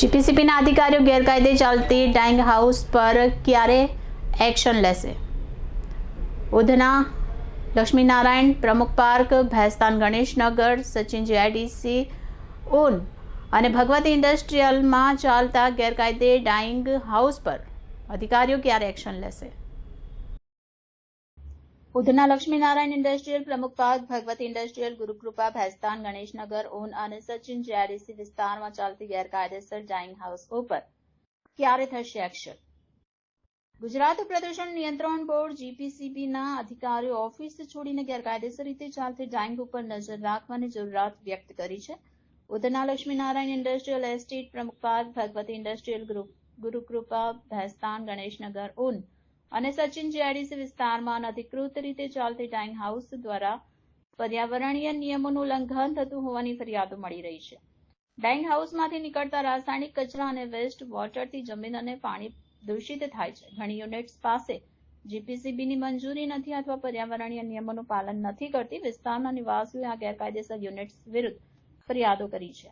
જીપીસીપીના અધિકારીઓ ગેરકાયદે ચાલતી ડાઇંગ હાઉસ પર ક્યારે એક્શન લેશે? ઉધના, લક્ષ્મીનારાયણ, પ્રમુખ પાર્ક ભેસ્તાન ગણેશનગર સચિન જીઆઈડીસી ઉન અને ભગવતી ઇન્ડસ્ટ્રીયલમાં ચાલતા ગેરકાયદે ડાઇંગ હાઉસ પર અધિકારીઓ ક્યારે એક્શન લેશે? Udhna Laxminarayan industrial Pramukh Bhagwati industrial Gurukrupa Bhestan Ganeshnagar on અને સચિન જીઆઈડીસી વિસ્તારમાં ચાલતી ગેરકાયદેસર ડાઇંગ હાઉસ ઉપર. ક્યારે થશે એક્શન? ગુજરાત પ્રદૂષણ નિયંત્રણ બોર્ડ જીપીસીબીના અધિકારીઓ ઓફિસ છોડીને ગેરકાયદેસર રીતે ચાલતી ડાઇંગ ઉપર નજર રાખવાની જરૂરિયાત વ્યક્ત કરી છે. Udhna Laxminarayan industrial estate Pramukh park Bhagwati industrial Gurukrupa Bhestan Ganeshnagar Un અને સચિન જીઆઈડીસી વિસ્તારમાં અનધિકૃત રીતે ચાલતી ડાઇંગ હાઉસ દ્વારા પર્યાવરણીય નિયમોનું ઉલ્લંઘન થતું હોવાની ફરિયાદો મળી રહી છે. ડાઇંગ હાઉસમાંથી નીકળતા રાસાયણિક કચરા અને વેસ્ટ વોટરથી જમીન અને પાણી દૂષિત થાય છે. ઘણી યુનિટ્સ પાસે જીપીસીબીની મંજૂરી નથી અથવા પર્યાવરણીય નિયમોનું પાલન નથી કરતી, વિસ્તારના નિવાસીઓએ આ ગેરકાયદેસર યુનિટ્સ વિરુદ્ધ ફરિયાદો કરી છે.